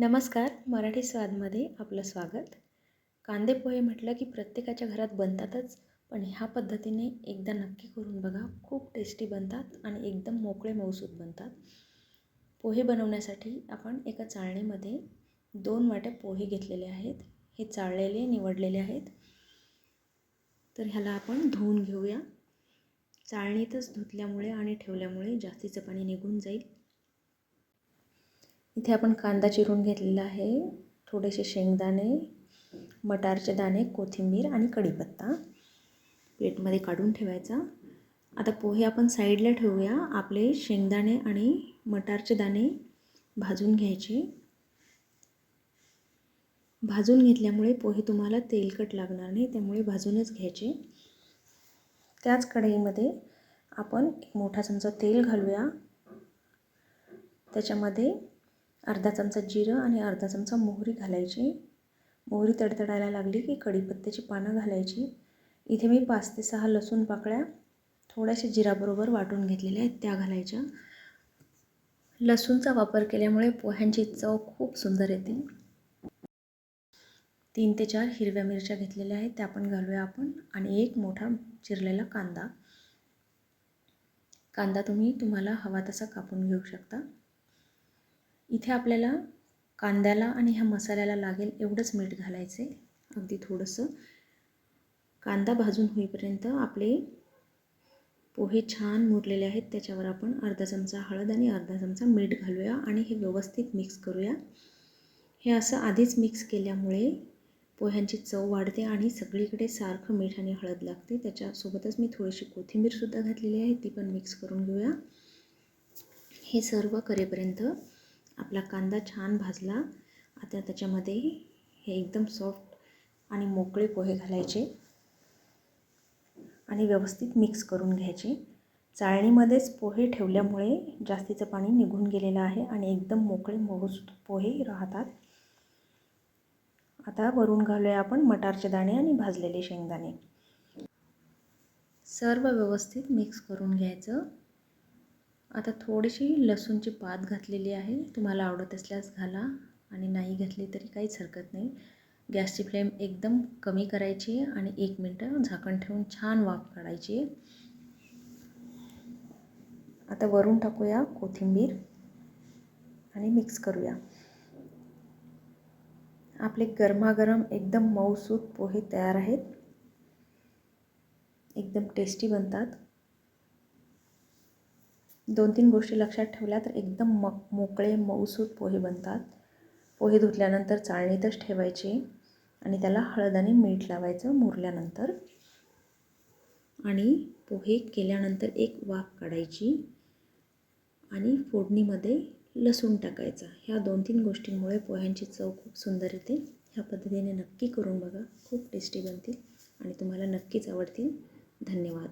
नमस्कार मराठी स्वादमध्ये आपलं स्वागत. कांदे पोहे म्हटलं की प्रत्येकाच्या घरात बनतातच पण ह्या पद्धतीने एकदा नक्की करून बघा खूप टेस्टी बनतात आणि एकदम मोकळे मऊसूत बनतात. पोहे बनवण्यासाठी आपण एका चाळणीमध्ये दोन वाट्या पोहे घेतलेले आहेत. हे चाळलेले निवडलेले आहेत. तर ह्याला आपण धुवून घेऊया. चाळणीतच धुतल्यामुळे आणि ठेवल्यामुळे जास्तीचं पाणी निघून जाईल. इथे आपण कांदा चिरून घेतलेला आहे. थोडेसे शेंगदाणे मटारचे दाणे कोथिंबीर आणि कढीपत्ता प्लेटमध्ये काढून ठेवायचा. आता पोहे आपण साईडला ठेवूया. आपले शेंगदाणे आणि मटारचे दाणे भाजून घ्यायचे. भाजून घेतल्यामुळे पोहे तुम्हाला तेलकट लागणार नाही त्यामुळे भाजूनच घ्यायचे. त्याच कढईमध्ये आपण एक मोठा चमचा तेल घालूया. त्याच्यामध्ये अर्धा चमचा जिरं आणि अर्धा चमचा मोहरी घालायची. मोहरी तडतडायला लागली की कढीपत्त्याची पानं घालायची. इथे मी पाच ते सहा लसूण पाकळ्या थोड्याशा जिराबरोबर वाटून घेतलेल्या आहेत त्या घालायच्या. लसूणचा वापर केल्यामुळे पोह्यांची चव खूप सुंदर येते. तीन ते चार हिरव्या मिरच्या घेतलेल्या आहेत त्या पण घालूया आपण. आणि एक मोठा चिरलेला कांदा. कांदा तुम्ही तुम्हाला हवा तसा कापून घेऊ शकता. इथे आपल्याला कांद्याला आणि ह्या मसाल्याला लागेल एवढंच मीठ घालायचे अगदी थोडंसं. कांदा भाजून होईपर्यंत आपले पोहे छान मुरलेले आहेत. त्याच्यावर आपण अर्धा चमचा हळद आणि अर्धा चमचा मीठ घालूया आणि हे व्यवस्थित मिक्स करूया. हे असं आधीच मिक्स केल्यामुळे पोह्यांची चव वाढते आणि सगळीकडे सारखं मीठ आणि हळद लागते. त्याच्यासोबतच मी थोडीशी कोथिंबीरसुद्धा घातलेली आहे ती पण मिक्स करून घेऊया. हे सर्व करेपर्यंत आपला कांदा छान भाजला. आता त्याच्यामध्ये हे एकदम सॉफ्ट आणि मोकळे पोहे घालायचे. आणि व्यवस्थित मिक्स करून घ्यायचे. चाळणीमध्येच पोहे ठेवल्यामुळे जास्तीचं पाणी निघून गेलेलं आहे आणि एकदम मोकळे मोहस पोहे राहतात. आता वरून घालूया आपण मटारचे दाणे आणि भाजलेले शेंगदाणे. सर्व व्यवस्थित मिक्स करून घ्यायचं. आता थोडीशी लसूणची पात घातलेली आहे. तुम्हाला आवडत असल्यास घाला आणि नाही घातली तरी काहीच हरकत नाही. गॅसची फ्लेम एकदम कमी करायची आणि एक मिनटं झाकण ठेवून छान वाफ काढायची. आता वरून टाकूया कोथिंबीर आणि मिक्स करूया. आपले गरमागरम एकदम मऊसूत पोहे तयार आहेत. एकदम टेस्टी बनतात. दोन तीन गोष्टी लक्षात ठेवल्या तर एकदम मक मोकळे मऊसूत पोहे बनतात. पोहे धुतल्यानंतर चाळणीतच ठेवायचे आणि त्याला हळद आणि मीठ लावायचं मुरल्यानंतर. आणि पोहे केल्यानंतर एक वाफ काढायची आणि फोडणीमध्ये लसूण टाकायचा. ह्या दोन तीन गोष्टींमुळे पोह्यांची चव खूप सुंदर येते. ह्या पद्धतीने नक्की करून बघा. खूप टेस्टी बनतील आणि तुम्हाला नक्कीच आवडतील. धन्यवाद.